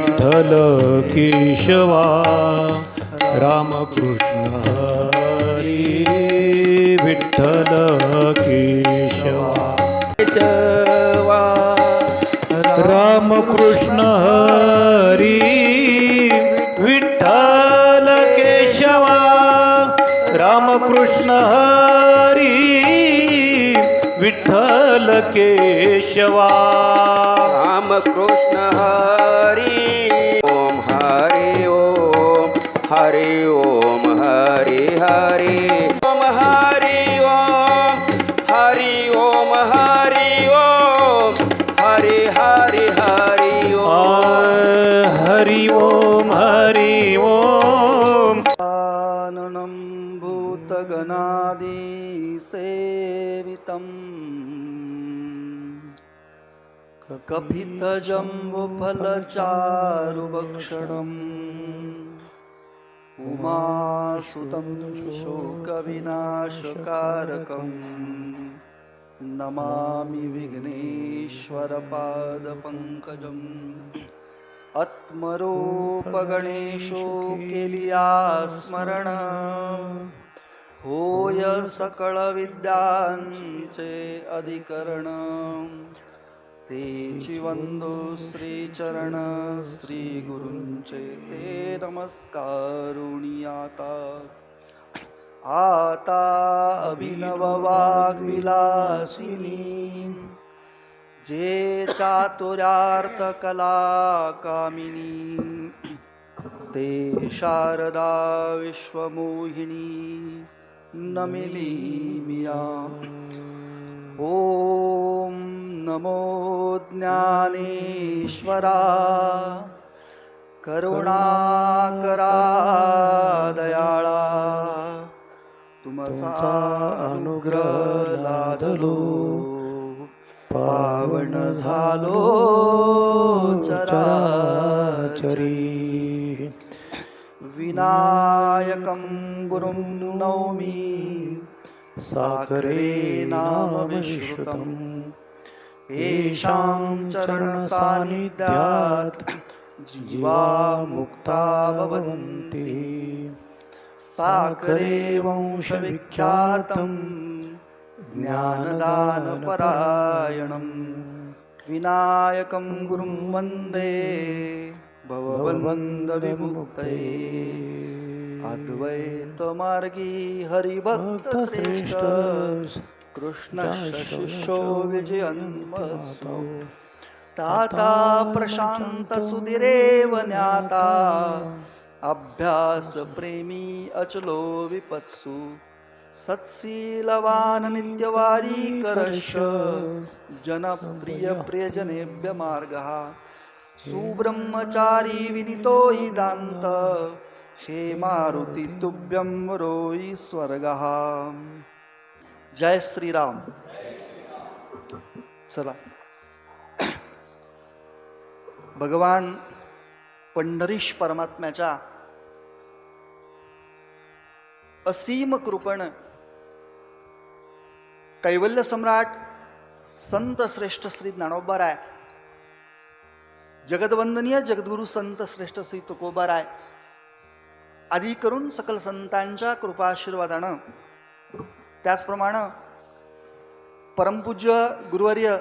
विठ्ठल केशवा रामकृष्ण हरी विठ्ठल केशवा। रामकृष्ण हरी विठ्ठल केशवा रामकृष्ण हरी विठ्ठल केशवा। रामकृष्ण हरी। हरी ओम हरी हरी। ओम हरी ओम हरी ओम हरी ओम। हरी हरी हरी ओम। हरि ओम हरि ओम। आननं भूतगणादिसेवितम् कपितजम्बुफलचारुभक्षणम् उमासुतं शोकविनाशकारकम् नमामि विघ्नेश्वरपादपङ्कजम् आत्मरूपगणेशो केलिया स्मरण होय सकळविद्यांचे अधिकरण। ते वंदो श्रीचरण श्री ते नमस्कारुणी आता आता अभिनव वाग्विलासिनी जे चातुर्यार्थ कला कामिनी ते शारदा विश्वमोहिनी नमिली मिया। ॐ नमो ज्ञानेश्वरा करुणाकरा दयाळा तुमचा अनुग्रह लादलो पावन झालो चराचरी. विनायकं गुरुं नौमि साकरे नाम विश्रुतं येषां चरणसान्निध्यात् जीवा मुक्ता भवन्ति। साकरे वंशविख्यातं ज्ञानदानपरायणं विनायकं गुरुं वन्दे। भववन्दविमुक्तये अद्वैतमार्गी हरिभक्तश्रेष्ठ कृष्णशिष्यो विजयन्मस्तु ताता प्रशांत सुधिरेव ज्ञाता। अभ्यास प्रेमी अचलो विपत्सु। सत्शीलवान नित्यवारी करश। जनप्रिय प्रियजनेभ्य मार्गः। सुब्रह्मचारी विनितो हि दान्त हे मारुती तुभ्यम रोई स्वर्ग जय श्रीराम चला भगवान पंढरीश परमात्म्याच्या असीम कृपण कैवल्य सम्राट संत श्रेष्ठ श्री ज्ञानोबाराय जगदवंदनीय जगद्गुरु संत श्रेष्ठ श्री तुकोबाराय आधी करून सकल संतांच्या कृपाशीर्वादानं. त्याचप्रमाणे परमपूज्य गुरुवर्य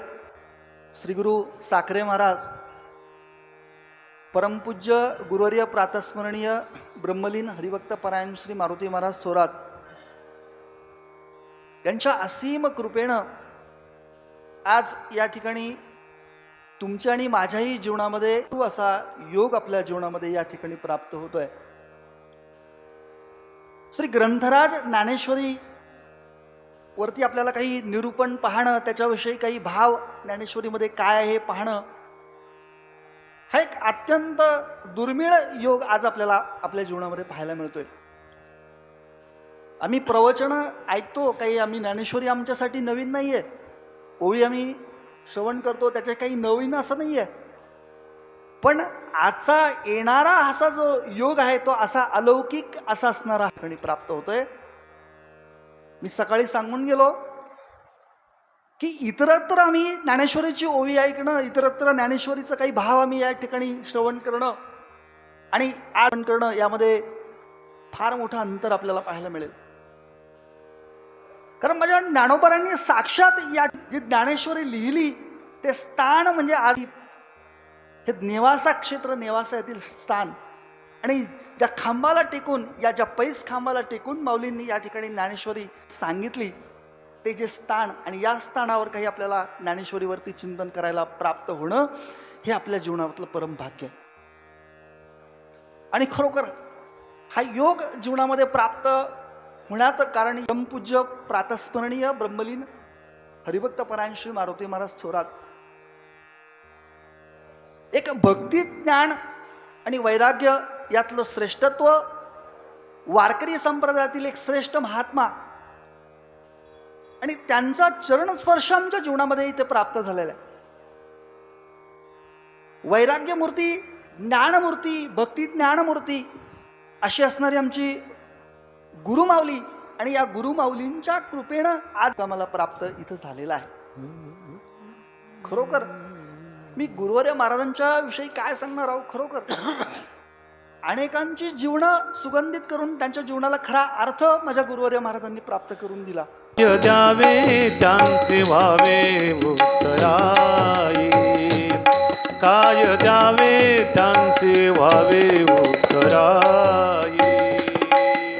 श्री गुरु साखरे महाराज परमपूज्य गुरुवर्य प्रातस्मरणीय ब्रह्मलीन हरिभक्त परायण श्री मारुती महाराज थोरात यांच्या असीम कृपेनं आज या ठिकाणी तुमच्या आणि माझ्याही जीवनामध्ये असा योग आपल्या जीवनामध्ये या ठिकाणी प्राप्त होतोय. श्री ग्रंथराज ज्ञानेश्वरी वरती आपल्याला काही निरूपण पाहणं त्याच्याविषयी काही भाव ज्ञानेश्वरीमध्ये काय आहे हे पाहणं हा एक अत्यंत दुर्मिळ योग आज आपल्याला आपल्या जीवनामध्ये पाहायला मिळतोय. आम्ही प्रवचन ऐकतो काही आम्ही ज्ञानेश्वरी आमच्यासाठी नवीन नाही आहे ओवी आम्ही श्रवण करतो त्याचे काही नवीन असं नाही आहे पण आजचा येणारा असा जो योग आहे तो असा अलौकिक असा असणारा ठिकाणी प्राप्त होतोय. मी सकाळी सांगून गेलो की इतरत्र आम्ही ज्ञानेश्वरीची ओवी ऐकणं इतरत्र ज्ञानेश्वरीचं काही भाव आम्ही या ठिकाणी श्रवण करणं आणि आठवण करणं यामध्ये फार मोठं अंतर आपल्याला पाहायला मिळेल. कारण माझ्या ज्ञानोपरांनी साक्षात या जी ज्ञानेश्वरी लिहिली ते स्थान म्हणजे आज हे नेवासा क्षेत्र नेवासा येथील स्थान. आणि ज्या खांबाला टेकून या ज्या पैस खांबाला टेकून माऊलींनी या ठिकाणी ज्ञानेश्वरी सांगितली ते जे स्थान आणि या स्थानावर काही आपल्याला ज्ञानेश्वरीवरती चिंतन करायला प्राप्त होणं हे आपल्या जीवनातलं परम भाग्य. आहे आणि खरोखर हा योग जीवनामध्ये प्राप्त होण्याचं कारण यमपूज्य प्रातस्मरणीय ब्रह्मलीन हरिभक्त परायणश्री मारुती महाराज थोरात एक भक्ती ज्ञान आणि वैराग्य यातलं श्रेष्ठत्व वारकरी संप्रदायातील एक श्रेष्ठ महात्मा आणि त्यांचा चरणस्पर्श आमच्या जीवनामध्ये इथे प्राप्त झालेला आहे. वैराग्यमूर्ती ज्ञानमूर्ती भक्ती ज्ञानमूर्ती अशी असणारी आमची गुरुमाऊली आणि या गुरुमाऊलींच्या कृपेनं आज आम्हाला प्राप्त इथं झालेला आहे. खरोखर मी गुरुवर्य महाराजांच्या विषयी काय सांगणार आहोत खरोखर. अनेकांची जीवनं सुगंधित करून त्यांच्या जीवनाला खरा अर्थ माझ्या गुरुवर्य महाराजांनी प्राप्त करून दिला. य द्यावे त्यांचे व्हावे उत्तराई. काय द्यावे त्यांचे व्हावे उत्तराई.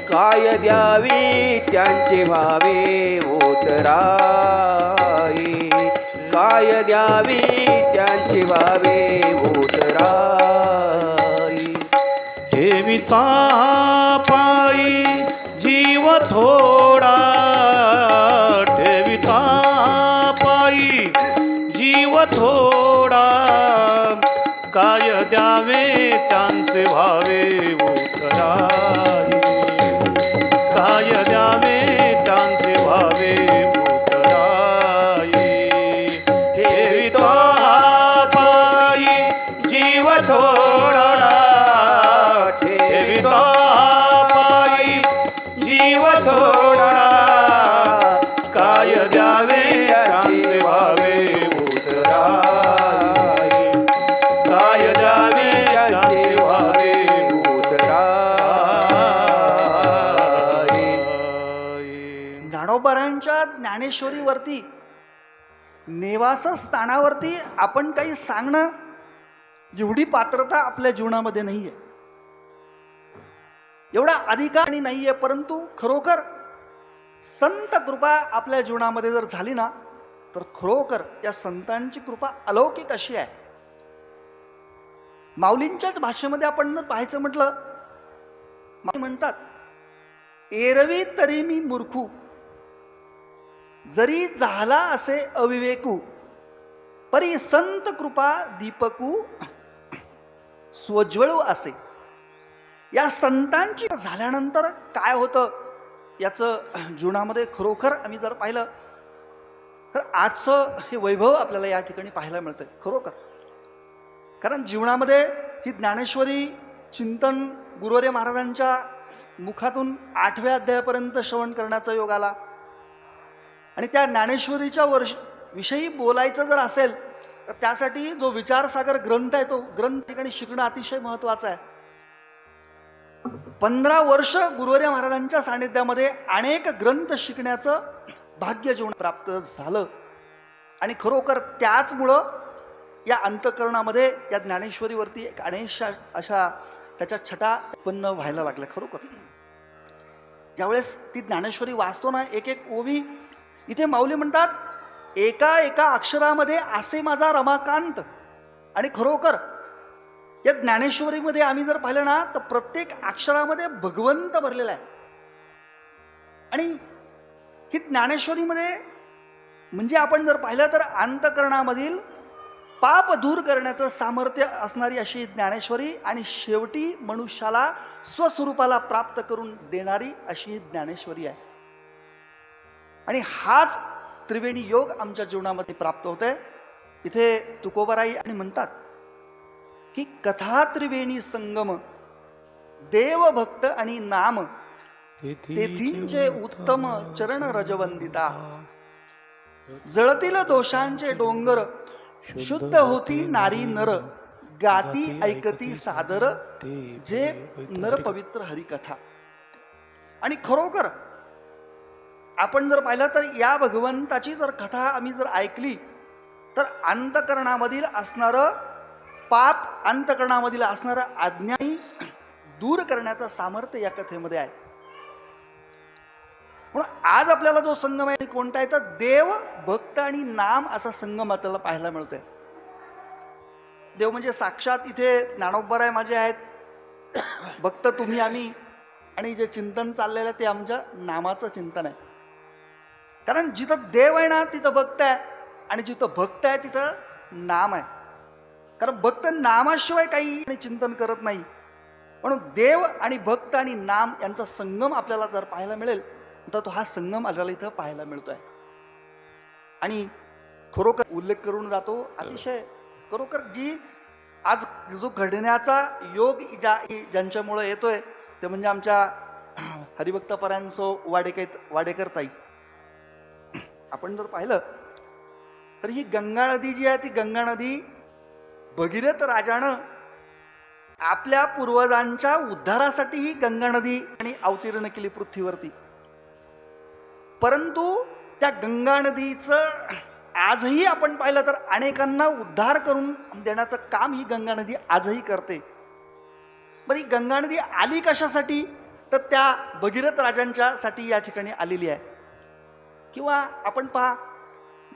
काय द्यावी त्यांचे भावे ओतराई काय द्यावी त्यांची भावे ओतराई ठेविता पायी जीव थोडा ठेविता पायी जीव थोडा. काय द्यावे त्यांचे व्हावे ज्ञानोबरांच्या ज्ञानेश्वरीवरती नेवास स्थानावरती आपण काही सांगणं एवढी पात्रता आपल्या जीवनामध्ये नाही आहे एवढा अधिकार नाही आहे परंतु खरोखर संत कृपा आपल्या जीवनामध्ये जर झाली ना तर खरोखर या संतांची कृपा अलौकिक अशी आहे. माऊलींच्याच भाषेमध्ये आपण पाहायचं म्हटलं म्हणतात एरवी तरी मी मूर्खू जरी झाला असे अविवेकू परी संत कृपा दीपकू स्वज्वळू असे. या संतांची झाल्यानंतर काय होतं? याचं जीवनामध्ये खरोखर आम्ही जर पाहिलं तर आजचं हे वैभव आपल्याला या ठिकाणी पाहायला मिळतं खरोखर. कारण जीवनामध्ये ही ज्ञानेश्वरी चिंतन गुरुवर्य महाराजांच्या मुखातून आठव्या अध्यायापर्यंत श्रवण करण्याचा योग आला. आणि त्या ज्ञानेश्वरीच्या वर्ष विषयी बोलायचं जर असेल तर त्यासाठी जो विचारसागर ग्रंथ आहे तो ग्रंथ ठिकाणी शिकणं अतिशय महत्त्वाचं आहे. पंधरा वर्ष गुरुवर्य महाराजांच्या सानिध्यामध्ये अनेक ग्रंथ शिकण्याचं भाग्य जीवन प्राप्त झालं. आणि खरोखर त्याचमुळं या अंतकरणामध्ये या ज्ञानेश्वरीवरती एक अनेकशा अशा त्याच्या छटा उत्पन्न व्हायला लागल्या खरोखर. ज्यावेळेस ती ज्ञानेश्वरी वाचतो ना एक एक ओवी इथे माऊली म्हणतात एका एका अक्षरामध्ये असे माझा रमाकांत. आणि खरोखर या ज्ञानेश्वरीमध्ये आम्ही जर पाहिलं ना तर प्रत्येक अक्षरामध्ये भगवंत भरलेला आहे. आणि ही ज्ञानेश्वरीमध्ये म्हणजे आपण जर पाहिलं तर अंतकरणामधील पाप दूर करण्याचं सामर्थ्य असणारी अशी ज्ञानेश्वरी आणि शेवटी मनुष्याला स्वस्वरूपाला प्राप्त करून देणारी अशी ज्ञानेश्वरी आहे. आणि हाच त्रिवेणी योग आमच्या जीवनामध्ये प्राप्त होते इथे तुकोबाराई आणि म्हणतात की कथा त्रिवेणी संगम देवभक्त आणि नाम तेथींचे उत्तम चरण रजवंदिता. जळतील दोषांचे डोंगर शुद्ध होती नारी नर गाती ऐकती सादर जे नर पवित्र हरिकथा. आणि खरोखर आपण जर पाहिलं तर या भगवंताची जर कथा आम्ही जर ऐकली तर अंतकरणामधील असणारं पाप अंतकरणामधील असणारं अज्ञानी दूर करण्याचं सामर्थ्य या कथेमध्ये आहे. म्हणून आज आपल्याला जो संगम आहे कोणता आहे? तर देव भक्त आणि नाम असा संगम आपल्याला पाहायला मिळतोय. देव म्हणजे साक्षात इथे ज्ञानोबराय माझे आहेत. भक्त तुम्ही आम्ही आणि जे चिंतन चाललेलं आहे ते आमच्या नामाचं चिंतन आहे. कारण जिथं देव आहे ना तिथं भक्त आहे. आणि जिथं भक्त आहे तिथं नाम आहे. कारण भक्त नामाशिवाय काही चिंतन करत नाही. म्हणून देव आणि भक्त आणि नाम यांचा संगम आपल्याला जर पाहायला मिळेल तर तो हा संगम आपल्याला इथं पाहायला मिळतोय. आणि खरोखर उल्लेख करून जातो अतिशय खरोखर जी आज जो घडण्याचा योग ज्या ज्यांच्यामुळं येतोय ते म्हणजे आमच्या हरिभक्तपरांचो वाडेकर वाडेकर ताई. आपण जर पाहिलं तर ही गंगा नदी जी आहे ती गंगा नदी भगीरथ राजानं आपल्या पूर्वजांच्या उद्धारासाठी ही गंगा नदी आणि अवतीर्ण केली पृथ्वीवरती. परंतु त्या गंगा नदीचं आजही आपण पाहिलं तर अनेकांना उद्धार करून देण्याचं काम ही गंगा नदी आजही करते. बरं ही गंगा नदी आली कशासाठी? तर त्या भगीरथ राजांच्या साठी या ठिकाणी आलेली आहे. किंवा आपण पहा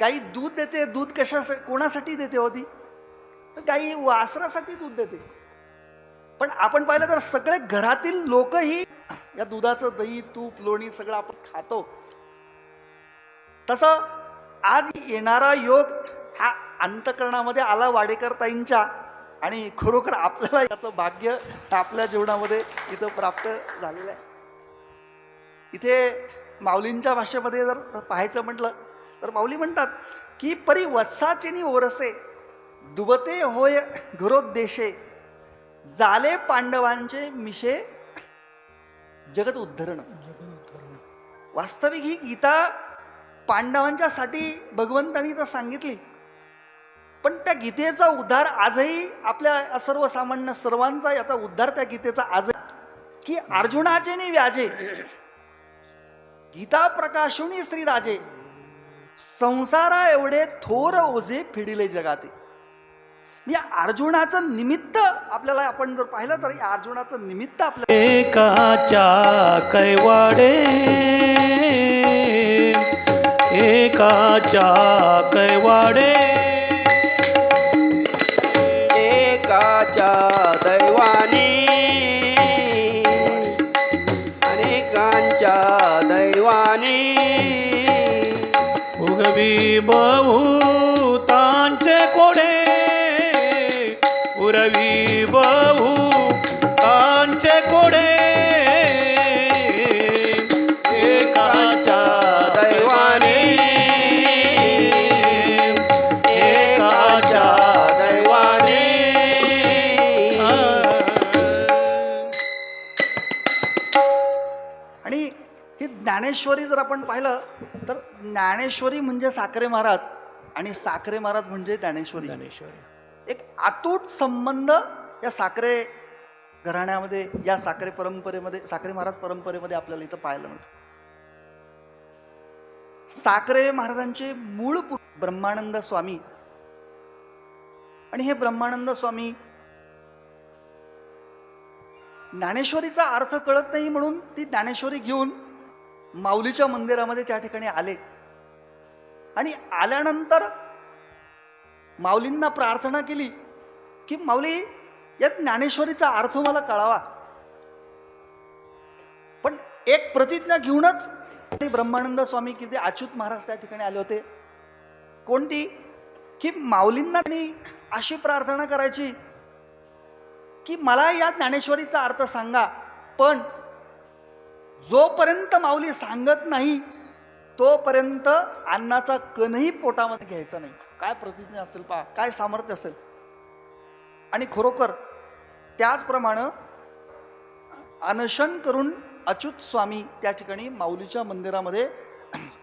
गाई दूध देते दूध कशा कोणासाठी देते होती तर गाई वासरासाठी दूध देते. पण आपण पाहिलं तर सगळे घरातील लोकही या दुधाचं दही तूप लोणी सगळं आपण खातो. तसं आज येणारा योग हा अंतकरणामध्ये आला वाडेकरताईंच्या आणि खरोखर आपल्याला याचं भाग्य आपल्या जीवनामध्ये इथं प्राप्त झालेलं आहे. इथे माऊलींच्या भाषेमध्ये जर पाहायचं म्हटलं तर माऊली म्हणतात की परी वत्साचेनी ओरसे दुबते होय घरोद्देशे जाले पांडवांचे मिशे जगत उद्धरण. वास्तविक ही गीता पांडवांच्यासाठी भगवंतांनी तर सांगितली पण त्या गीतेचा उद्धार आजही आपल्या सर्वसामान्य सर्वांचा याचा उद्धार त्या गीतेचा आज की अर्जुनाचे नि व्याजे गीता प्रकाशुनी श्रीराजे. संसारा एवढे थोर ओझे फिडिले जगाते या अर्जुनाचं निमित्त आपल्याला आपण जर पाहिलं तर या अर्जुनाचं निमित्त आपल्या एकाच्या कैवाडे. एकाच्या कैवाडे. बहुतांचे कोडे उरवी बहुतांचे कोडे एकाच्या दैवाने एकाच्या दैवाने आणि ही ज्ञानेश्वरी जर आपण पाहिलं तर ज्ञानेश्वरी म्हणजे साखरे महाराज आणि साखरे महाराज म्हणजे ज्ञानेश्वरी. एक अतूट संबंध या साखरे घराण्यामध्ये या साखरे परंपरेमध्ये साखरे महाराज परंपरेमध्ये आपल्याला इथं पाहायला मिळतं. साखरे महाराजांचे मूळ पु- ब्रह्मानंद स्वामी. आणि हे ब्रह्मानंद स्वामी ज्ञानेश्वरीचा अर्थ कळत नाही म्हणून ती ज्ञानेश्वरी घेऊन माऊलीच्या मंदिरामध्ये त्या ठिकाणी आले. आणि आल्यानंतर माऊलींना प्रार्थना केली की माऊली या ज्ञानेश्वरीचा अर्थ मला कळावा. पण एक प्रतिज्ञा घेऊनच ते ब्रह्मानंद स्वामी किती अच्युत महाराज त्या ठिकाणी आले होते. कोणती? की माऊलींना त्यांनी अशी प्रार्थना करायची की मला या ज्ञानेश्वरीचा अर्थ सांगा पण जोपर्यंत माऊली सांगत नाही तोपर्यंत अन्नाचा कणही पोटामध्ये घ्यायचा नाही. काय प्रतिज्ञा असेल पा काय सामर्थ्य असेल? आणि खरोखर त्याचप्रमाणे अनशन करून अच्युत स्वामी त्या ठिकाणी माऊलीच्या मंदिरामध्ये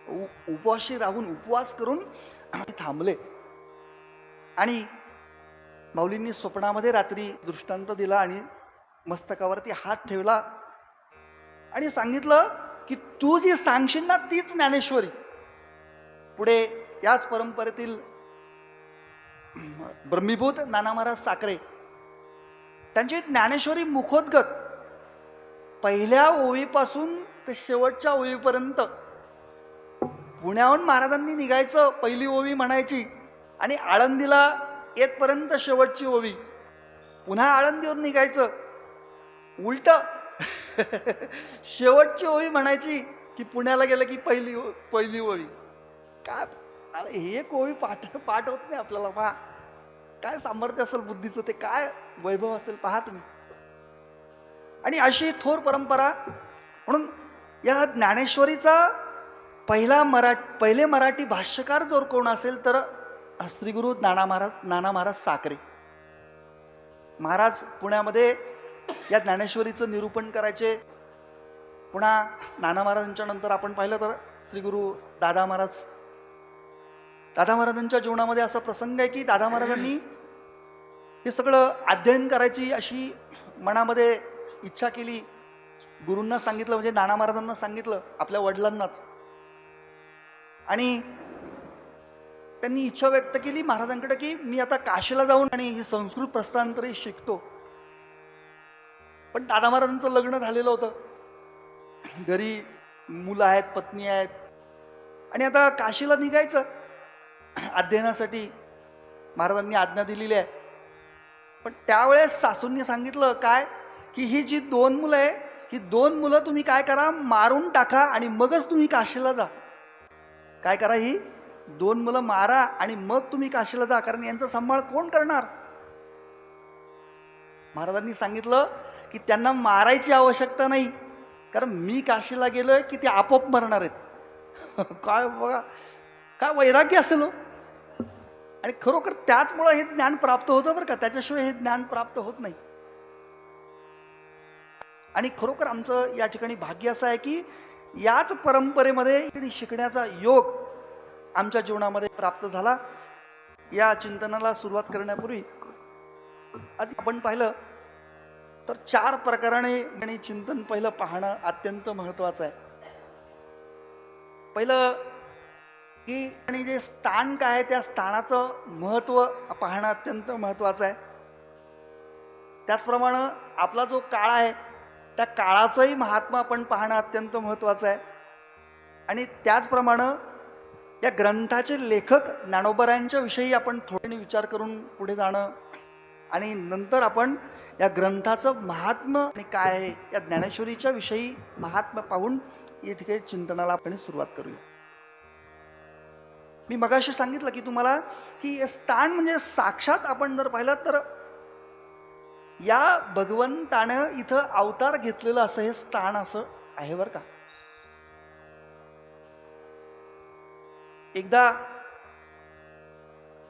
उ- उपवाशी राहून उपवास करून थांबले. आणि माऊलींनी स्वप्नामध्ये रात्री दृष्टांत दिला आणि मस्तकावरती हात ठेवला आणि सांगितलं की तू जी सांगशील ना तीच ज्ञानेश्वरी. पुढे याच परंपरेतील ब्रह्मीभूत नाना महाराज साखरे त्यांची ज्ञानेश्वरी मुखोद्गत पहिल्या ओळीपासून ते शेवटच्या ओळीपर्यंत पुण्याहून महाराजांनी निघायचं पहिली ओवी म्हणायची आणि आळंदीला येतपर्यंत शेवटची ओवी पुन्हा आळंदीवर निघायचं. उलट शेवटची ओळी म्हणायची की पुण्याला गेलं की पहिली पहिली ओळी. काय अरे एक ओळी पाठ पाठ होत नाही आपल्याला पहा. काय सामर्थ्य असेल बुद्धीचं ते काय वैभव असेल पहा तुम्ही. आणि अशी थोर परंपरा म्हणून या ज्ञानेश्वरीचा पहिला मरा पहिले मराठी भाष्यकार जर कोण असेल तर श्रीगुरु नाना महाराज नाना महाराज साखरे. महाराज पुण्यामध्ये या ज्ञानेश्वरीचं निरूपण करायचे. पुन्हा नाना महाराजांच्या नंतर आपण पाहिलं तर श्रीगुरु दादा महाराज. दादा महाराजांच्या जीवनामध्ये असा प्रसंग आहे की दादा महाराजांनी हे सगळं अध्ययन करायची अशी मनामध्ये इच्छा केली. गुरूंना सांगितलं म्हणजे नाना महाराजांना सांगितलं आपल्या वडिलांनाच. आणि त्यांनी इच्छा व्यक्त केली महाराजांकडे की मी आता काशीला जाऊन आणि ही संस्कृत प्रस्थांतरी शिकतो. पण दादा महाराजांचं लग्न झालेलं होतं. घरी मुलं आहेत पत्नी आहेत. आणि आता काशीला निघायचं. अध्ययनासाठी महाराजांनी आज्ञा दिलेली आहे. पण त्यावेळेस सासूंनी सांगितलं काय? की ही जी दोन मुलं आहे ही दोन मुलं तुम्ही काय करा? मारून टाका आणि मगच तुम्ही काशीला जा. काय करा ही? दोन मुलं मारा आणि मग तुम्ही काशीला जा. कारण यांचा सांभाळ कोण करणार? महाराजांनी सांगितलं की त्यांना मारायची आवश्यकता नाही. कारण मी काशीला गेलो आहे की ते आपोआप मरणार आहेत. काय बघा काय वैराग्य असेल हो. आणि खरोखर त्याचमुळं हे ज्ञान प्राप्त होतं बरं का. त्याच्याशिवाय हे ज्ञान प्राप्त होत नाही. आणि खरोखर आमचं या ठिकाणी भाग्य असं आहे की याच परंपरेमध्ये शिकण्याचा योग आमच्या जीवनामध्ये प्राप्त झाला. या चिंतनाला सुरुवात करण्यापूर्वी आज आपण पाहिलं तर चार प्रकाराने आणि चिंतन पहिलं पाहणं अत्यंत महत्वाचं आहे. पहिलं की आणि जे स्थान काय आहे त्या स्थानाचं महत्त्व पाहणं अत्यंत महत्त्वाचं आहे. त्याचप्रमाणे आपला जो काळ आहे त्या काळाचंही महात्मा आपण पाहणं अत्यंत महत्त्वाचं आहे. आणि त्याचप्रमाणे या ग्रंथाचे लेखक ज्ञानोबरायांच्या विषयी आपण थोड्याने विचार करून पुढे जाणं आणि नंतर आपण या ग्रंथाचं महात्म आणि काय आहे या ज्ञानेश्वरीच्या विषयी महात्मा पाहून या ठिकाणी चिंतनाला आपण सुरुवात करूया. मी मगाशी सांगितलं की तुम्हाला की स्थान म्हणजे साक्षात आपण जर पाहिलं तर या भगवंतानं इथं अवतार घेतलेलं असं हे स्थान असं आहे बरं का. एकदा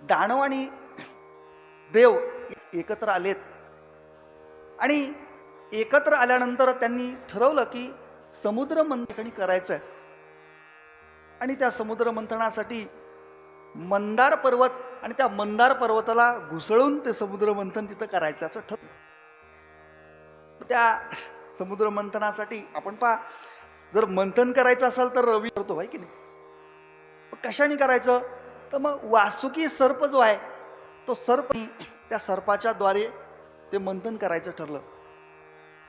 दानव आणि देव एकत्र आलेत. आणि एकत्र आल्यानंतर त्यांनी ठरवलं की समुद्र मंथन करायचं आहे आणि त्या समुद्र मंथनासाठी मंदार पर्वत आणि त्या मंदार पर्वताला घुसळून ते समुद्र मंथन तिथं करायचं असं ठरलं. त्या समुद्र मंथनासाठी आपण पहा जर मंथन करायचं असेल तर रवी करतो आहे की नाही? कशाने करायचं? तर मग वासुकी सर्प जो आहे तो सर्प त्या सर्पाच्या द्वारे ते मंथन करायचं ठरलं.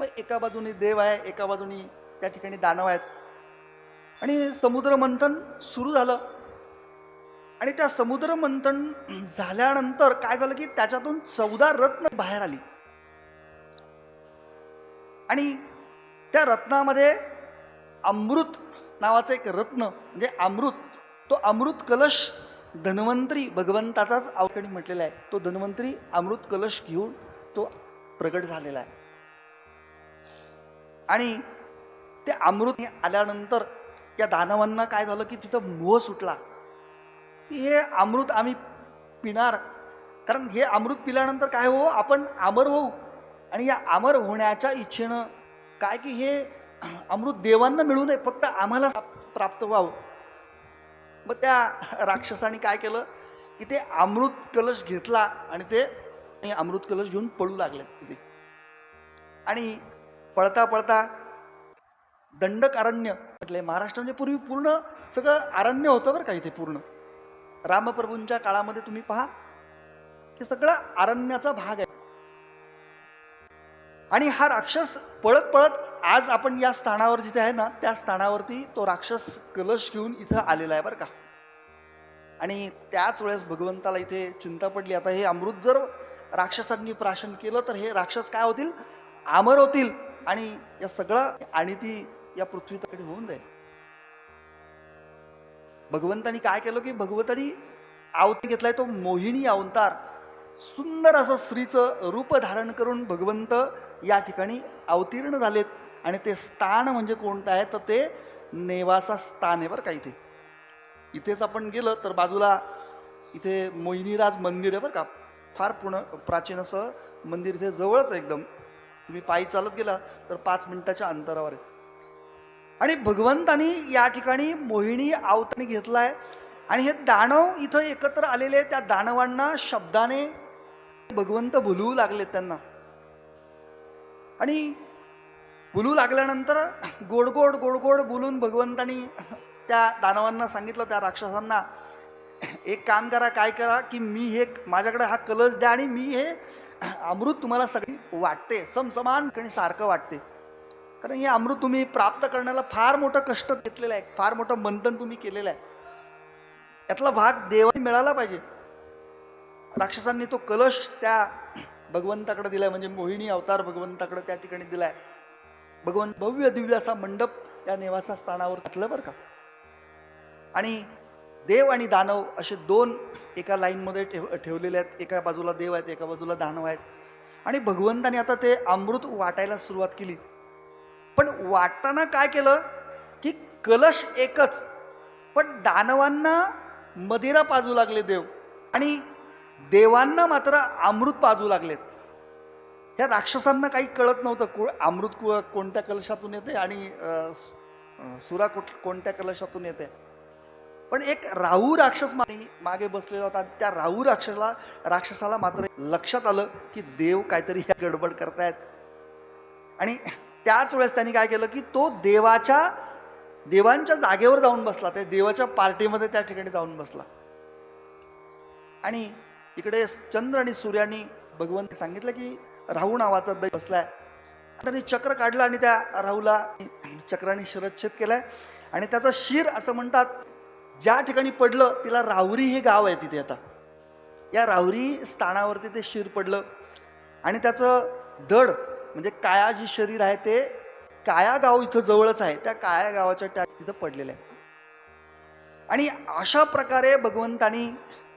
मग एका बाजूनी देव आहे एका बाजूनी त्या ठिकाणी दानव आहेत. आणि समुद्र मंथन सुरू झालं. आणि त्या समुद्र मंथन झाल्यानंतर काय झालं की त्याच्यातून चौदा रत्न बाहेर आली. आणि त्या रत्नामध्ये अमृत नावाचं एक रत्न म्हणजे अमृत तो अमृत कलश धन्वंतरी भगवंताचाच अवघडी म्हटलेला आहे. तो धन्वंतरी अमृत कलश घेऊन तो प्रगट झालेला आहे. आणि ते अमृत आल्यानंतर त्या दानवांना काय झालं की तिथं मोह सुटला. की हे अमृत आम्ही पिणार. कारण हे अमृत पिल्यानंतर काय हो आपण अमर होऊ. आणि या अमर होण्याच्या इच्छेनं काय की हे अमृत देवांना मिळू नये फक्त आम्हाला प्राप्त व्हावं. मग त्या राक्षसाने काय केलं? की ते अमृत कलश घेतला आणि ते अमृत कलश घेऊन पळू लागले तिथे. आणि पळता पळता दंडक अरण्य म्हटले. महाराष्ट्र म्हणजे पूर्वी पूर्ण सगळं अरण्य होतं बरं का इथे पूर्ण. रामप्रभूंच्या काळामध्ये तुम्ही पहा की सगळं अरण्याचा भाग आहे. आणि हा राक्षस पळत पळत आज आपण या स्थानावर जिथे आहे ना त्या स्थानावरती तो राक्षस कलश घेऊन इथं आलेला आहे बरं का. आणि त्याच वेळेस भगवंताला इथे चिंता पडली. आता हे अमृत जर राक्षसांनी प्राशन केलं तर हे राक्षस काय होतील? आमर होतील. आणि या सगळं आणि ती या पृथ्वीकडे होऊन जाईल. भगवंतानी काय केलं की भगवंतानी आवती घेतलाय तो मोहिनी अवतार. सुंदर असं स्त्रीचं रूप धारण करून भगवंत या ठिकाणी अवतीर्ण झालेत. आणि ते स्थान म्हणजे कोणतं आहे? तर ते नेवासा स्थान आहे बरं का इथे. इथेच आपण गेलं तर बाजूला इथे मोहिनीराज मंदिर आहे बरं का. फार पूर्ण प्राचीन असं मंदिर इथे जवळच आहे एकदम. तुम्ही पायी चालत गेला तर पाच मिनिटाच्या अंतरावर आहे. आणि भगवंतानी या ठिकाणी मोहिनी आऊतानी घेतला आहे आणि हे दानव इथं एकत्र आलेले त्या दानवांना शब्दाने भगवंत भुलवू लागले त्यांना. आणि बोलू लागल्यानंतर गोड गोड गोड गोड बोलून भगवंतानी त्या दानवांना सांगितलं त्या राक्षसांना एक काम करा काय करा की मी हे माझ्याकडे हा कलश द्या आणि मी हे अमृत तुम्हाला सगळी वाटते समसमान आणि सारखं वाटते. कारण हे अमृत तुम्ही प्राप्त करण्याला फार मोठं कष्ट घेतलेलं आहे फार मोठं मंथन तुम्ही केलेलं आहे. यातला भाग देवाने मिळाला पाहिजे. राक्षसांनी तो कलश त्या भगवंताकडे दिलाय म्हणजे मोहिनी अवतार भगवंताकडे त्या ठिकाणी दिलाय. भगवंत भव्य दिव्य असा मंडप या निवासा स्थानावर घातलं बरं का. आणि देव आणि दानव असे दोन एका लाईनमध्ये ठेव ठेवलेले आहेत. एका बाजूला देव आहेत एका बाजूला दानव आहेत. आणि भगवंताने आता ते अमृत वाटायला सुरुवात केली. पण वाटताना काय केलं की कलश एकच पण दानवांना मदिरा पाजू लागले देव. आणि देवांना मात्र अमृत पाजू लागलेत. ह्या राक्षसांना काही कळत नव्हतं. को अमृत कुळ कोणत्या कलशातून येते आणि सुरा कुठ कोणत्या कलशातून येते पण एक राहू राक्षस मागे मागे बसलेला होता. त्या राहू राक्षसाला राक्षसाला मात्र लक्षात आलं की देव काहीतरी ह्या गडबड करतायत. आणि त्याच वेळेस त्यांनी काय केलं की तो देवाच्या देवांच्या जागेवर जाऊन बसला. त्या देवाच्या पार्टीमध्ये त्या ठिकाणी जाऊन बसला. आणि इकडे चंद्र आणि सूर्यानी भगवंत सांगितलं की राहू नावाचा दै बसलाय. त्यांनी चक्र काढलं आणि त्या राहूला चक्राने शिरच्छेद केलाय. आणि त्याचं शिर असं म्हणतात ज्या ठिकाणी पडलं तिला राहुरी हे गाव आहे तिथे आता. या राहुरी स्थानावरती ते शिर पडलं. आणि त्याचं दड म्हणजे काया जी शरीर आहे ते काया गाव इथं जवळच आहे. त्या काया गावाच्या त्या तिथं पडलेलं आहे. आणि अशा प्रकारे भगवंतानी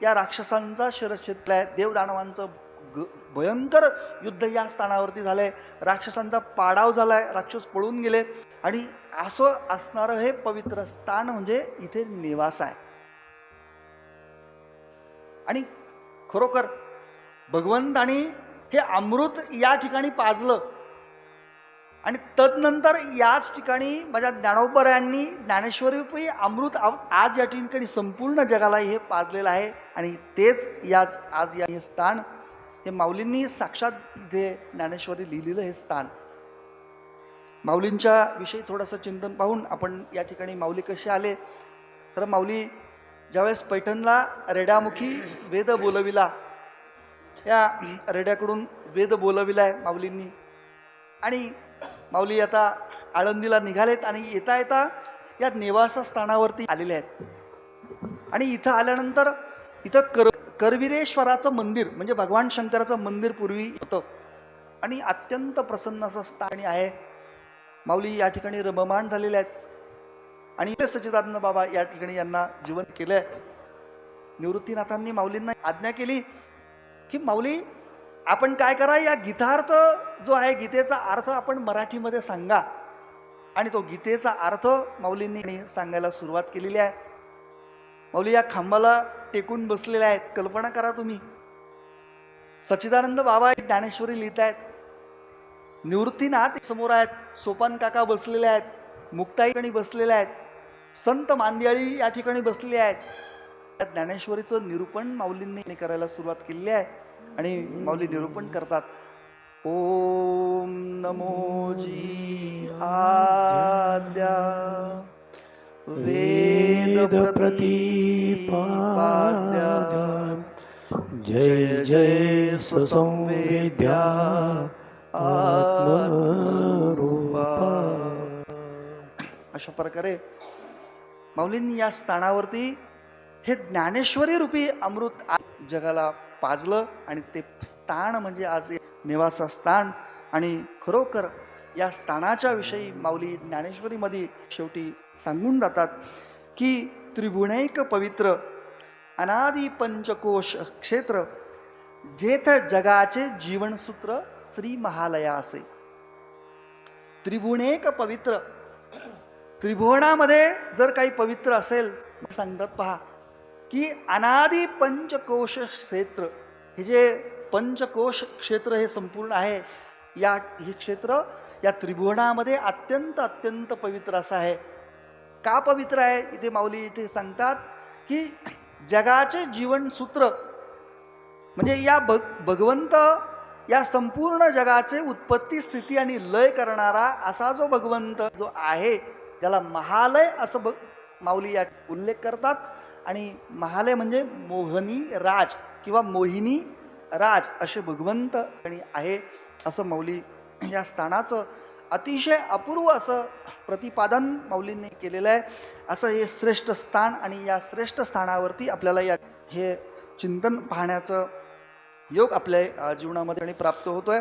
या राक्षसांचा शिरच्छेद केलाय. देवदानवांचं ग भयंकर युद्ध या स्थानावरती झालंय. राक्षसांचा पाडाव झालाय. राक्षस पळून गेले. आणि असं असणारं हे पवित्र स्थान म्हणजे इथे निवास आहे. आणि खरोखर भगवंतानी हे अमृत या ठिकाणी पाजलं. आणि तदनंतर याच ठिकाणी माझ्या ज्ञानोपरायांनी ज्ञानेश्वरी अमृत आज या ठिकाणी संपूर्ण जगाला हे पाजलेलं आहे. आणि तेच याच आज या हे स्थान हे माऊलींनी साक्षात इथे ज्ञानेश्वरी लिहिलेलं हे स्थान. माऊलींच्या विषयी थोडंसं चिंतन पाहून आपण या ठिकाणी माऊली कसे आले. तर माऊली ज्यावेळेस पैठणला रेड्यामुखी वेद बोलविला या रेड्याकडून वेद बोलविलाय माऊलींनी. आणि माऊली आता आळंदीला निघालेत आणि येता येता या नेवासा स्थानावरती आलेले आहेत. आणि इथं आल्यानंतर इथं कर करवीरेश्वराचं मंदिर म्हणजे भगवान शंकराचं मंदिर पूर्वी होतं. आणि अत्यंत प्रसन्न असं स्थान आहे. माऊली या ठिकाणी रममाण झालेले आहेत. आणि सच्चिदानंद बाबा या ठिकाणी यांना जीवन केलंय. निवृत्तीनाथांनी माऊलींना आज्ञा केली की माऊली आपण काय करा? या गीतार्थ जो आहे गीतेचा अर्थ आपण मराठीमध्ये सांगा. आणि तो गीतेचा अर्थ माऊलींनी सांगायला सुरुवात केलेली आहे. माऊली या खांबाला टेकून बसलेल्या आहेत. कल्पना करा तुम्ही. सच्चिदानंद बाबा ज्ञानेश्वरी लिहित आहेत. निवृत्तीनाथ समोर आहेत. सोपान काका बसलेले आहेत. मुक्ताईकणी बसलेल्या आहेत. संत मांदियाळी या ठिकाणी बसलेले आहेत. त्या ज्ञानेश्वरीचं निरूपण माऊलींनी करायला सुरुवात केलेली आहे आणि माऊली निरूपण करतात. ओम नमो जी आद्या. वेद प्रतिपाद्या जय जय ससंवेद्या आत्मरूपा। अशा प्रकारे माऊलींनी या स्थानावरती हे ज्ञानेश्वरी रूपी अमृत जगाला पाजलं आणि ते स्थान म्हणजे आज निवासा स्थान आणि खरोखर या स्थानाच्या विषयी माऊली ज्ञानेश्वरीमध्ये शेवटी सांगून जातात की त्रिगुणैक पवित्र अनादि पंचकोश क्षेत्र जेथ जगाचे जीवनसूत्र श्री महालया असे त्रिभुवनेक पवित्र त्रिभुवनामध्ये जर काही पवित्र असेल सांगतात पहा की अनादि पंचकोश क्षेत्र हे जे पंचकोश क्षेत्र हे संपूर्ण आहे या हे क्षेत्र या त्रिभुवनामध्ये अत्यंत अत्यंत पवित्र असं आहे. का पवित्र आहे? इथे माऊली इथे सांगतात की जगाचे जीवनसूत्र म्हणजे या भग भगवंत या संपूर्ण जगाचे उत्पत्ती स्थिती आणि लय करणारा असा जो भगवंत जो आहे त्याला महालय असं ब माऊली या उल्लेख करतात. आणि महालय म्हणजे मोहनी राज किंवा मोहिनी राज असे भगवंत आणि आहे असं माऊली या स्थानाचं अतिशय अपूर्व असं प्रतिपादन माऊलींनी केलेलं आहे. असं हे श्रेष्ठ स्थान आणि या श्रेष्ठ स्थानावरती आपल्याला या हे चिंतन पाहण्याचं योग आपल्या जीवनामध्ये आणि प्राप्त होतोय.